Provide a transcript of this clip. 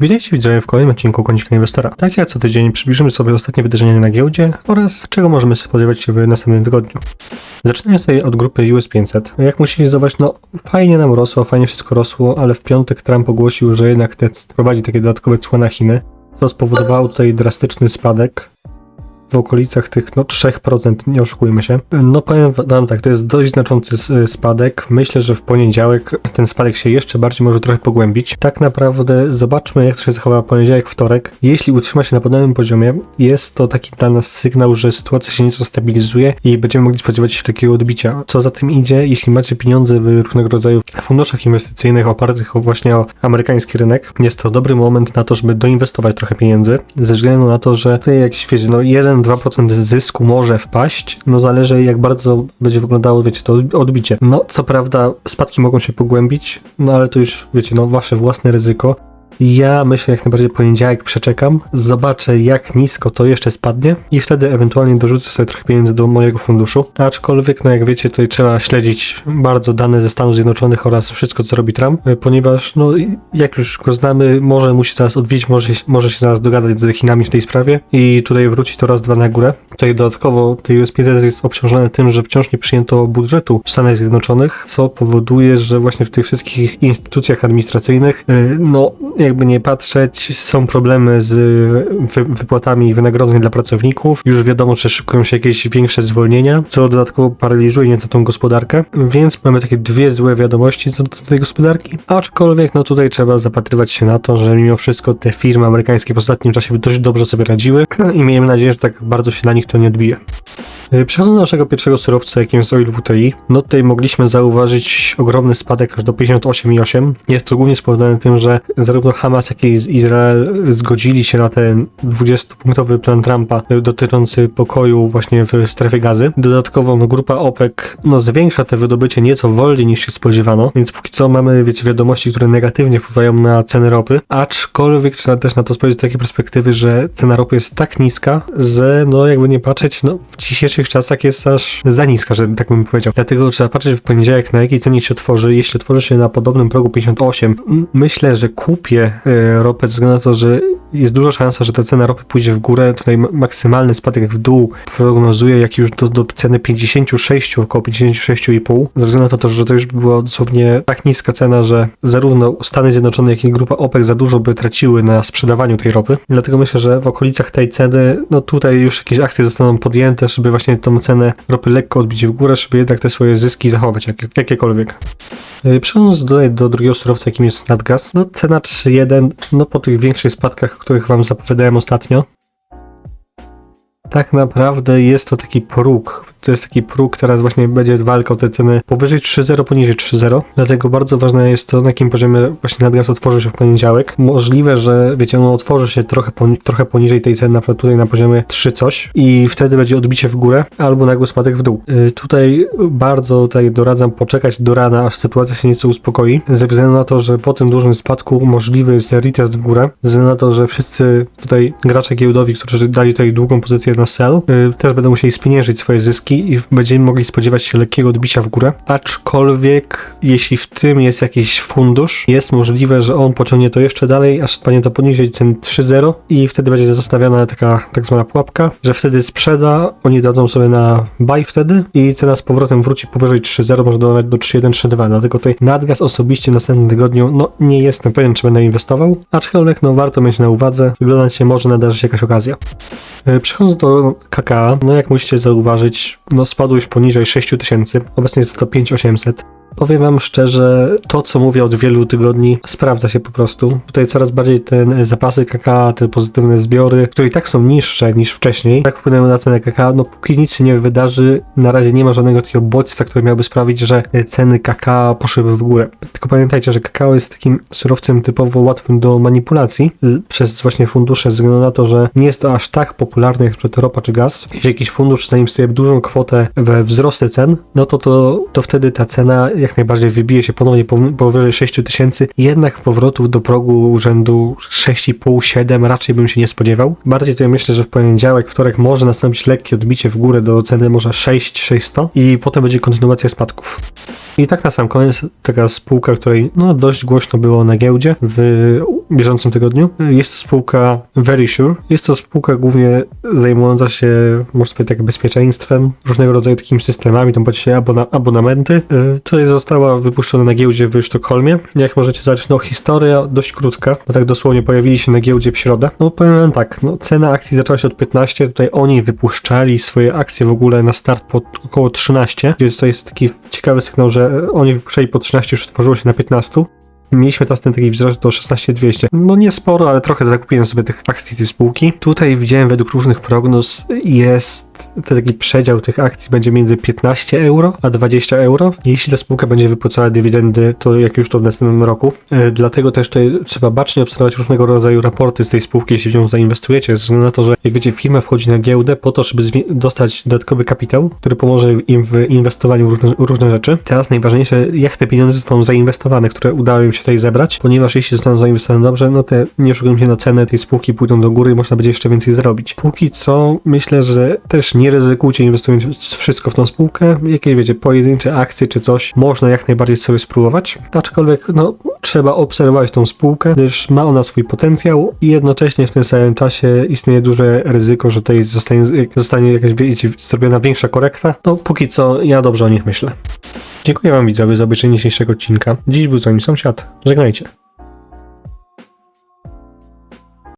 Witajcie widzowie w kolejnym odcinku Konika Inwestora. Tak jak co tydzień przybliżymy sobie ostatnie wydarzenia na giełdzie oraz czego możemy spodziewać się w następnym tygodniu. Zaczynając tutaj od grupy US 500. Jak musicie zobaczyć, no fajnie nam rosło, fajnie wszystko rosło, ale w piątek Trump ogłosił, że jednak te prowadzi takie dodatkowe cła na Chiny, co spowodowało tutaj drastyczny spadek w okolicach tych no 3%, nie oszukujmy się. No powiem wam tak, to jest dość znaczący s- spadek. Myślę, że w poniedziałek ten spadek się jeszcze bardziej może trochę pogłębić. Tak naprawdę zobaczmy jak to się zachowa poniedziałek, wtorek. Jeśli utrzyma się na podobnym poziomie, jest to taki dla nas sygnał, że sytuacja się nieco stabilizuje i będziemy mogli spodziewać się takiego odbicia. Co za tym idzie, jeśli macie pieniądze w różnego rodzaju funduszach inwestycyjnych opartych właśnie o amerykański rynek, jest to dobry moment na to, żeby doinwestować trochę pieniędzy, ze względu na to, że tutaj jakiś, wiecie, no 1-2% zysku może wpaść, no zależy jak bardzo będzie wyglądało, wiecie, to odbicie. No, co prawda spadki mogą się pogłębić, no ale to już, wiecie, no wasze własne ryzyko. Ja myślę, jak najbardziej poniedziałek przeczekam, zobaczę jak nisko to jeszcze spadnie i wtedy ewentualnie dorzucę sobie trochę pieniędzy do mojego funduszu. Aczkolwiek, no jak wiecie, tutaj trzeba śledzić bardzo dane ze Stanów Zjednoczonych oraz wszystko, co robi Trump, y, ponieważ, no jak już go znamy, może musi zaraz odbić, może, może się zaraz dogadać z Chinami w tej sprawie i tutaj wróci to raz, dwa na górę. Tutaj dodatkowo tej US 500 jest obciążone tym, że wciąż nie przyjęto budżetu w Stanach Zjednoczonych, co powoduje, że właśnie w tych wszystkich instytucjach administracyjnych, y, no jakby nie patrzeć, są problemy z wy, wypłatami wynagrodzeń dla pracowników. Już wiadomo, że szykują się jakieś większe zwolnienia, co dodatkowo paraliżuje nieco tą gospodarkę, więc mamy takie dwie złe wiadomości co do tej gospodarki. Aczkolwiek, no tutaj trzeba zapatrywać się na to, że mimo wszystko te firmy amerykańskie w ostatnim czasie dość dobrze sobie radziły i miejmy nadzieję, że tak bardzo się na nich to nie odbije. Y, Przechodząc do naszego pierwszego surowca, jakim jest oil WTI, no tutaj mogliśmy zauważyć ogromny spadek aż do 58,8. Jest to głównie spowodowane tym, że zarówno Hamas, jak i Izrael zgodzili się na ten 20-punktowy plan Trumpa dotyczący pokoju właśnie w strefie gazy. Dodatkowo no, grupa OPEC no, zwiększa te wydobycie nieco wolniej niż się spodziewano, więc póki co mamy, wiecie, wiadomości, które negatywnie wpływają na ceny ropy, aczkolwiek trzeba też na to spojrzeć z takiej perspektywy, że cena ropy jest tak niska, że no jakby nie patrzeć, no w dzisiejszych czasach jest aż za niska, żeby tak bym powiedział. Dlatego trzeba patrzeć w poniedziałek na jakiej cenie się otworzy. Jeśli otworzy się na podobnym progu 58, m- myślę, że kupię e, ropę ze względu na to, że jest duża szansa, że ta cena ropy pójdzie w górę. Tutaj maksymalny spadek w dół prognozuję jak już do, do ceny 56, około 56,5. Ze względu na to, że to już była dosłownie tak niska cena, że zarówno Stany Zjednoczone, jak i grupa OPEC za dużo by traciły na sprzedawaniu tej ropy. Dlatego myślę, że w okolicach tej ceny, no tutaj już jakieś akty zostaną podjęte, żeby właśnie tą cenę ropy lekko odbić w górę, żeby jednak te swoje zyski zachować, jak, jakiekolwiek. Yy, Przechodząc do, do drugiego surowca, jakim jest nadgaz, no cena 3.1, no po tych większych spadkach, o których wam zapowiadałem ostatnio, tak naprawdę jest to taki próg. To jest taki próg, teraz właśnie będzie walka o te ceny powyżej 3.0, poniżej 3.0. Dlatego bardzo ważne jest to, na jakim poziomie właśnie nadgaz otworzy się w poniedziałek. Możliwe, że wiecie, on otworzy się trochę, poni- trochę poniżej tej ceny, na przykład tutaj na poziomie 3 coś i wtedy będzie odbicie w górę albo nagły spadek w dół. Yy, tutaj bardzo tutaj doradzam poczekać do rana, aż sytuacja się nieco uspokoi, ze względu na to, że po tym dużym spadku możliwy jest retest w górę, ze względu na to, że wszyscy tutaj gracze giełdowi, którzy dali tutaj długą pozycję na sell, yy, też będą musieli spieniężyć swoje zyski i będziemy mogli spodziewać się lekkiego odbicia w górę. Aczkolwiek, jeśli w tym jest jakiś fundusz, jest możliwe, że on pociągnie to jeszcze dalej, aż spadnie to poniżej cen 3.0 i wtedy będzie zostawiona taka tak zwana pułapka, że wtedy sprzeda, oni dadzą sobie na buy wtedy i cena z powrotem wróci powyżej 3.0, może nawet do 3.1, 3.2. Dlatego tutaj nadgaz osobiście w następnym tygodniu, no nie jestem pewien, czy będę inwestował, aczkolwiek no warto mieć na uwadze, wyglądać się może nadarzy się jakaś okazja. E, Przechodząc do KKA, no jak musicie zauważyć, no spadł już poniżej 6000, obecnie jest to 5800. Powiem wam szczerze, to co mówię od wielu tygodni sprawdza się po prostu. Tutaj coraz bardziej te zapasy KKA, te pozytywne zbiory, które i tak są niższe niż wcześniej, tak wpłynęły na cenę KKA. No póki nic się nie wydarzy, na razie nie ma żadnego takiego bodźca, który miałby sprawić, że e, ceny KKA poszłyby w górę. Tylko pamiętajcie, że kakao jest takim surowcem typowo łatwym do manipulacji przez właśnie fundusze, ze względu na to, że nie jest to aż tak popularne jak np. ropa czy gaz. Jeśli jakiś fundusz zainwestuje dużą kwotę we wzrosty cen, no to, to, to wtedy ta cena jak najbardziej wybije się ponownie pow- powyżej 6 tysięcy, jednak powrotów do progu rzędu 6,5-7 raczej bym się nie spodziewał. Bardziej tutaj myślę, że w poniedziałek, wtorek może nastąpić lekkie odbicie w górę do ceny może 6-600 i potem będzie kontynuacja spadków. I tak na sam koniec taka spółka, której no dość głośno było na giełdzie w bieżącym tygodniu. Jest to spółka Verisure. Jest to spółka głównie zajmująca się, można powiedzieć, tak bezpieczeństwem, różnego rodzaju takimi systemami, tam płaci się abona abonamenty. Y, Tutaj została wypuszczona na giełdzie w Sztokholmie. Jak możecie zobaczyć, no historia dość krótka, bo tak dosłownie pojawili się na giełdzie w środę. No powiem wam tak, no cena akcji zaczęła się od 15, tutaj oni wypuszczali swoje akcje w ogóle na start po około 13, więc to jest taki ciekawy sygnał, że oni wypuszczali po 13, już otworzyło się na 15. Mieliśmy teraz ten taki wzrost do 16200. No nie sporo, ale trochę zakupiłem sobie tych akcji tej spółki. Tutaj widziałem według różnych prognoz jest taki przedział tych akcji będzie między 15 euro a 20 euro. Jeśli ta spółka będzie wypłacała dywidendy, to jak już to w następnym roku. E, Dlatego też tutaj trzeba bacznie obserwować różnego rodzaju raporty z tej spółki, jeśli w nią zainwestujecie, ze względu na to, że jak wiecie, firma wchodzi na giełdę po to, żeby dostać dodatkowy kapitał, który pomoże im w inwestowaniu w różne, różne rzeczy. Teraz najważniejsze, jak te pieniądze zostaną zainwestowane, które udało im się tutaj zebrać, ponieważ jeśli zostaną zainwestowane dobrze, no te nie oszukujmy się na cenę tej spółki pójdą do góry i można będzie jeszcze więcej zarobić. Póki co myślę, że też nie ryzykujcie inwestując wszystko w tą spółkę. Jakieś wiecie, pojedyncze akcje czy coś można jak najbardziej sobie spróbować. Aczkolwiek no trzeba obserwować tą spółkę, gdyż ma ona swój potencjał i jednocześnie w tym samym czasie istnieje duże ryzyko, że tutaj zostanie, zostanie jakaś wiecie, zrobiona większa korekta. No póki co ja dobrze o nich myślę. Dziękuję wam widzowie za obejrzenie dzisiejszego odcinka. Dziś był z wami sąsiad. Żegnajcie.